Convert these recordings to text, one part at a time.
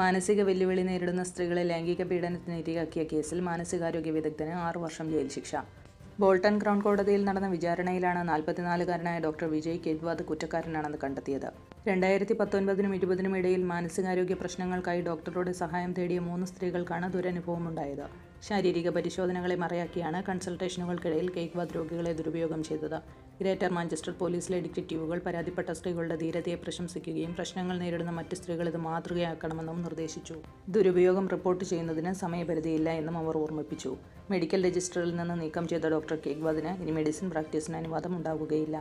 മാനസിക വെല്ലുവിളി നേരിടുന്ന സ്ത്രീകളെ ലൈംഗിക പീഡനത്തിന് ഇരയാക്കിയ കേസിൽ മാനസികാരോഗ്യ വിദഗ്ധന് ആറു വർഷം ജയിൽ ശിക്ഷ. ബോൾട്ടൺ ക്രൗൺ കോടതിയിൽ നടന്ന വിചാരണയിലാണ് നാൽപ്പത്തിനാലുകാരനായ ഡോക്ടർ വിജയ് കേദ്വാദ് കുറ്റക്കാരനാണെന്ന് കണ്ടെത്തിയത്. രണ്ടായിരത്തി പത്തൊൻപതിനും ഇരുപതിനും ഇടയിൽ മാനസികാരോഗ്യ പ്രശ്നങ്ങൾക്കായി ഡോക്ടറുടെ സഹായം തേടിയ മൂന്ന് സ്ത്രീകൾക്കാണ് ദുരനുഭവമുണ്ടായത്. ശാരീരിക പരിശോധനകളെ മറയാക്കിയാണ് കൺസൾട്ടേഷനുകൾക്കിടയിൽ കേക്ക്വാദ് രോഗികളെ ദുരുപയോഗം ചെയ്തത്. ഗ്രേറ്റർ മാഞ്ചസ്റ്റർ പോലീസിലെ ഡിറ്റക്റ്റീവുകൾ പരാതിപ്പെട്ട സ്ത്രീകളുടെ ധീരതയെ പ്രശംസിക്കുകയും പ്രശ്നങ്ങൾ നേരിടുന്ന മറ്റ് സ്ത്രീകൾ ഇത് മാതൃകയാക്കണമെന്നും നിർദ്ദേശിച്ചു. ദുരുപയോഗം റിപ്പോർട്ട് ചെയ്യുന്നതിന് സമയപരിധിയില്ല എന്നും അവർ ഓർമ്മിപ്പിച്ചു. മെഡിക്കൽ രജിസ്റ്ററിൽ നിന്ന് നീക്കം ചെയ്ത ഡോക്ടർ കേക്ക് കേക്ക്വാദിന് ഇനി മെഡിസിൻ പ്രാക്ടീസിന് അനുവാദം ഉണ്ടാവുകയില്ല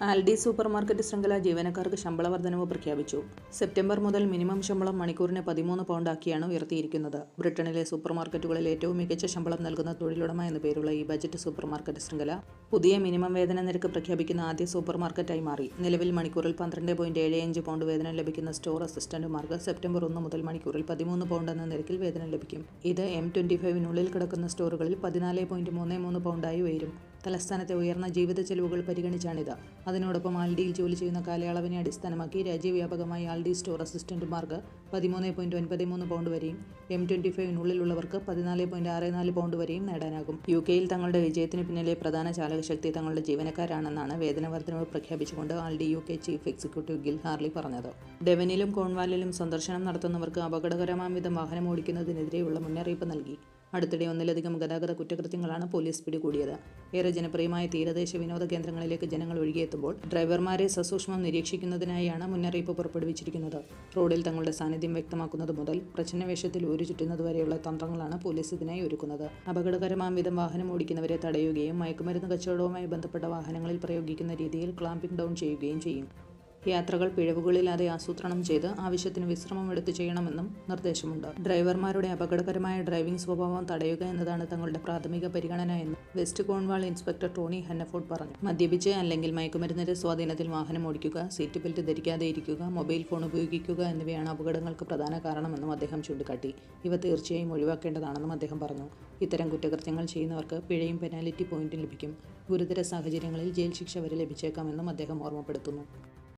ആൽഡി സൂപ്പർ മാർക്കറ്റ് ശൃംഖല ജീവനക്കാർക്ക് ശമ്പള വർധനവ് പ്രഖ്യാപിച്ചു. സെപ്റ്റംബർ മുതൽ മിനിമം ശമ്പളം മണിക്കൂറിന് പതിമൂന്ന് പൗണ്ടാക്കിയാണ് ഉയർത്തിയിരിക്കുന്നത്. ബ്രിട്ടനിലെ സൂപ്പർ മാർക്കറ്റുകളിൽ ഏറ്റവും മികച്ച ശമ്പളം നൽകുന്ന തൊഴിലുടമ എന്ന പേരുള്ള ഈ ബജറ്റ് സൂപ്പർ മാർക്കറ്റ് ശൃംഖല പുതിയ മിനിമം വേതന നിരക്ക് പ്രഖ്യാപിക്കുന്ന ആദ്യ സൂപ്പർ മാർക്കറ്റായി മാറി. നിലവിൽ മണിക്കൂറിൽ പന്ത്രണ്ട് പോയിന്റ് ഏഴ് അഞ്ച് പൗണ്ട് വേതനം ലഭിക്കുന്ന സ്റ്റോർ അസിസ്റ്റന്റുമാർക്ക് സെപ്റ്റംബർ ഒന്ന് മുതൽ മണിക്കൂറിൽ പതിമൂന്ന് പൗണ്ട് എന്ന നിരക്കിൽ വേതനം ലഭിക്കും. ഇത് എം ട്വന്റി ഫൈവിനുള്ളിൽ കിടക്കുന്ന സ്റ്റോറുകളിൽ പതിനാല് പോയിന്റ് മൂന്ന് മൂന്ന് പൗണ്ടായി ഉയരും. തലസ്ഥാനത്തെ ഉയർന്ന ജീവിത ചെലവുകൾ പരിഗണിച്ചാണിത്. അതിനോടൊപ്പം ആൽഡിയിൽ ജോലി ചെയ്യുന്ന കാലയളവിനെ അടിസ്ഥാനമാക്കി രാജ്യവ്യാപകമായി ആൽഡി സ്റ്റോർ അസിസ്റ്റന്റുമാർക്ക് പതിമൂന്ന് പോയിന്റ് ഒൻപത് മൂന്ന് പൗണ്ട് വരെയും എം ട്വന്റി ഫൈവിനുള്ളിലുള്ളവർക്ക് പതിനാല് പോയിന്റ് ആറ് നാല് പൗണ്ട് വരെയും നേടാനാകും. യു കെയിൽ തങ്ങളുടെ വിജയത്തിന് പിന്നിലെ പ്രധാന ചാലകശക്തി തങ്ങളുടെ ജീവനക്കാരാണെന്നാണ് വേതന വർധനവ് പ്രഖ്യാപിച്ചുകൊണ്ട് Aldi U K chief executive Gill Harley പറഞ്ഞത്. ഡെവനിലും കോൺവാലിലും സന്ദർശനം നടത്തുന്നവർക്ക് അപകടകരമാം വിധം വാഹനം ഓടിക്കുന്നതിനെതിരെയുള്ള മുന്നറിയിപ്പ് നൽകി. അടുത്തിടെ ഒന്നിലധികം ഗതാഗത കുറ്റകൃത്യങ്ങളാണ് പോലീസ് പിടികൂടിയത്. ഏറെ ജനപ്രിയമായ തീരദേശ വിനോദ കേന്ദ്രങ്ങളിലേക്ക് ജനങ്ങൾ ഒഴുകിയെത്തുമ്പോൾ ഡ്രൈവർമാരെ സസൂക്ഷ്മം നിരീക്ഷിക്കുന്നതിനായാണ് മുന്നറിയിപ്പ് പുറപ്പെടുവിച്ചിരിക്കുന്നത്. റോഡിൽ തങ്ങളുടെ സാന്നിധ്യം വ്യക്തമാക്കുന്നത് മുതൽ പ്രച്ഛന്നവേഷത്തിൽ ഊരു ചുറ്റുന്നതുവരെയുള്ള തന്ത്രങ്ങളാണ് പോലീസ് ഇതിനായി ഒരുക്കുന്നത്. അപകടകരമാം വിധം വാഹനം ഓടിക്കുന്നവരെ തടയുകയും മയക്കുമരുന്ന് കച്ചവടവുമായി ബന്ധപ്പെട്ട വാഹനങ്ങളിൽ പ്രയോഗിക്കുന്ന രീതിയിൽ ക്ലാമ്പിംഗ് ഡൗൺ ചെയ്യുകയും ചെയ്യും. യാത്രകൾ പിഴവുകളില്ലാതെ ആസൂത്രണം ചെയ്ത് ആവശ്യത്തിന് വിശ്രമം എടുത്ത് ചെയ്യണമെന്നും നിർദ്ദേശമുണ്ട്. ഡ്രൈവർമാരുടെ അപകടകരമായ ഡ്രൈവിംഗ് സ്വഭാവം തടയുക എന്നതാണ് തങ്ങളുടെ പ്രാഥമിക പരിഗണന എന്ന് West Cornwall inspector Tony Hennaford പറഞ്ഞു. മദ്യപിച്ച് അല്ലെങ്കിൽ മയക്കുമരുന്നിന്റെ സ്വാധീനത്തിൽ വാഹനം ഓടിക്കുക സീറ്റ് ബെൽറ്റ് ധരിക്കാതെ ഇരിക്കുക മൊബൈൽ ഫോൺ ഉപയോഗിക്കുക എന്നിവയാണ് അപകടങ്ങൾക്ക് പ്രധാന കാരണമെന്നും അദ്ദേഹം ചൂണ്ടിക്കാട്ടി. ഇവ തീർച്ചയായും ഒഴിവാക്കേണ്ടതാണെന്നും അദ്ദേഹം പറഞ്ഞു. ഇത്തരം കുറ്റകൃത്യങ്ങൾ ചെയ്യുന്നവർക്ക് പിഴയും പെനാലിറ്റി പോയിന്റും ലഭിക്കും. ഗുരുതര സാഹചര്യങ്ങളിൽ ജയിൽ ശിക്ഷ വരെ ലഭിച്ചേക്കാമെന്നും അദ്ദേഹം ഓർമ്മപ്പെടുത്തുന്നു.